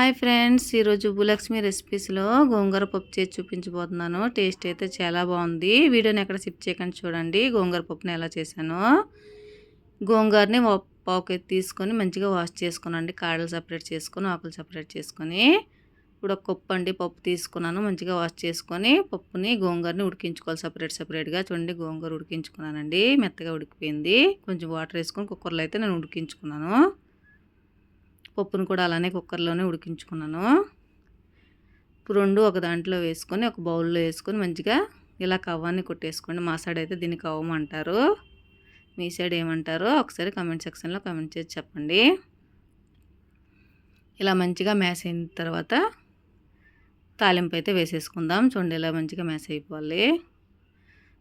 Hi friends ఈరోజు భూలక్ష్మి రెసిపీస్లో గోంగూర పప్పు చేసి చూపించబోతున్నాను. టేస్ట్ అయితే చాలా బాగుంది. వీడియోని ఎక్కడ సిప్ చేయకండి చూడండి. గోంగూర పప్పుని ఎలా చేశాను. గోంగూరని పావుకి తీసుకొని మంచిగా వాష్ చేసుకున్నాండి కాడలు సపరేట్ చేసుకొని ఆకులు సపరేట్ చేసుకొని. ఇప్పుడు ఒక పప్పు అండి పప్పు తీసుకున్నాను. మంచిగా వాష్ చేసుకొని పప్పుని గోంగూరని ఉడికించుకోవాలి. సపరేట్ సపరేట్గా చూడండి. గోంగూర ఉడికించుకున్నానండి. మెత్తగా ఉడికిపోయింది. కొంచెం వాటర్ వేసుకొని కుక్కర్లో అయితే నేను ఉడికించుకున్నాను. పప్పును కూడా అలానే కుక్కర్లోనే ఉడికించుకున్నాను. రెండు ఒక దాంట్లో వేసుకొని ఒక బౌల్లో వేసుకొని మంచిగా ఇలా కవ్వాన్ని కొట్టేసుకోండి. మా సైడ్ అయితే దీన్ని కవ్వమంటారు మీ సైడ్ ఏమంటారో ఒకసారి కమెంట్ సెక్షన్లో కమెంట్ చేసి చెప్పండి. ఇలా మంచిగా మ్యాస్ అయిన తర్వాత తాలింపు అయితే వేసేసుకుందాం. చూడండి ఇలా మంచిగా మ్యాస్ అయిపోవాలి.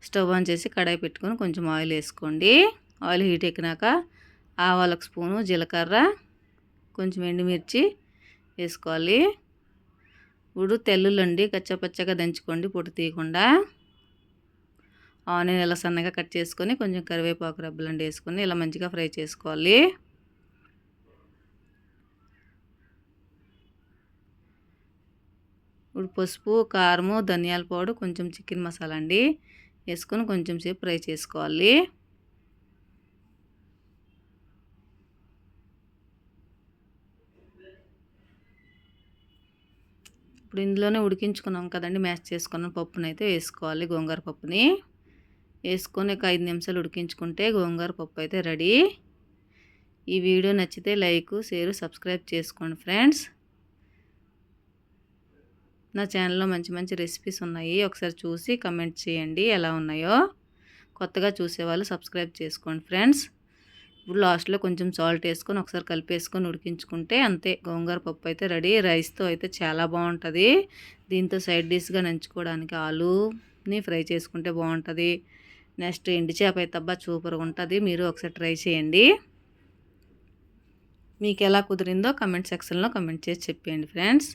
స్టవ్ ఆన్ చేసి కడాయి పెట్టుకొని కొంచెం ఆయిల్ వేసుకోండి. ఆయిల్ హీట్ ఎక్కినాక ఆవాలకు స్పూను జీలకర్ర కొంచెం ఎండుమిర్చి వేసుకోవాలి. ఇప్పుడు తెల్లుల్లండి కచ్చపచ్చగా దంచుకోండి పొట్టు తీయకుండా. ఆనియన్ ఇలా సన్నగా కట్ చేసుకొని కొంచెం కరివేపాకు రబ్బలండి వేసుకొని ఇలా మంచిగా ఫ్రై చేసుకోవాలి. ఇప్పుడు పసుపు కారము ధనియాల పౌడర్ కొంచెం చికెన్ మసాలా అండి వేసుకొని కొంచెం సేపు ఫ్రై చేసుకోవాలి. ఇప్పుడు ఇందులోనే ఉడికించుకున్నాం కదండి. మ్యాష్ చేసుకున్న పప్పుని అయితే వేసుకోవాలి గోంగూర పప్పుని. వేసుకొని ఒక ఐదు నిమిషాలు ఉడికించుకుంటే గోంగూర పప్పు అయితే రెడీ. ఈ వీడియో నచ్చితే లైక్ షేర్ సబ్స్క్రైబ్ చేసుకోండి ఫ్రెండ్స్. నా ఛానల్లో మంచి మంచి రెసిపీస్ ఉన్నాయి. ఒకసారి చూసి కమెంట్ చేయండి ఎలా ఉన్నాయో. కొత్తగా చూసేవాళ్ళు సబ్స్క్రైబ్ చేసుకోండి ఫ్రెండ్స్. ఇప్పుడు లాస్ట్లో కొంచెం సాల్ట్ వేసుకొని ఒకసారి కలిపేసుకొని ఉడికించుకుంటే అంతే. గోంగూర పప్పు అయితే రెడీ. రైస్తో అయితే చాలా బాగుంటుంది. దీంతో సైడ్ డిష్గా నంచుకోవడానికి ఆలుని ఫ్రై చేసుకుంటే బాగుంటుంది. నెక్స్ట్ ఎండి చేప అయితే అబ్బా సూపర్గా ఉంటుంది. మీరు ఒకసారి ట్రై చేయండి. మీకు ఎలా కుదిరిందో కమెంట్ సెక్షన్లో కమెంట్ చేసి చెప్పేయండి ఫ్రెండ్స్.